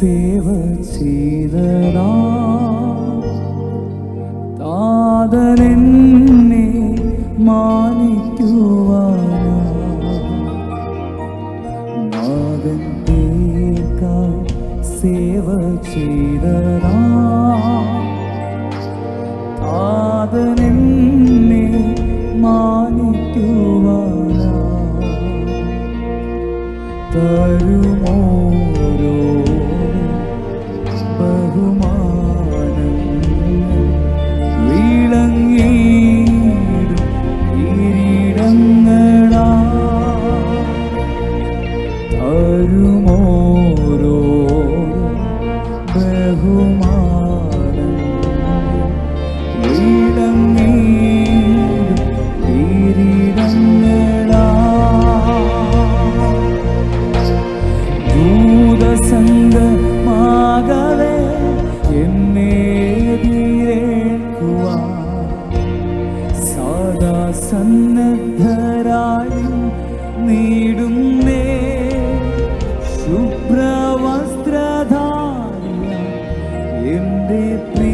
സേവ ചെയ്തതാ താതനെന്നെ മാനിക്കുവാനാ. മകൻ സേവ ചെയ്തതാ തരുമോരോ be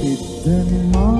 Sit in my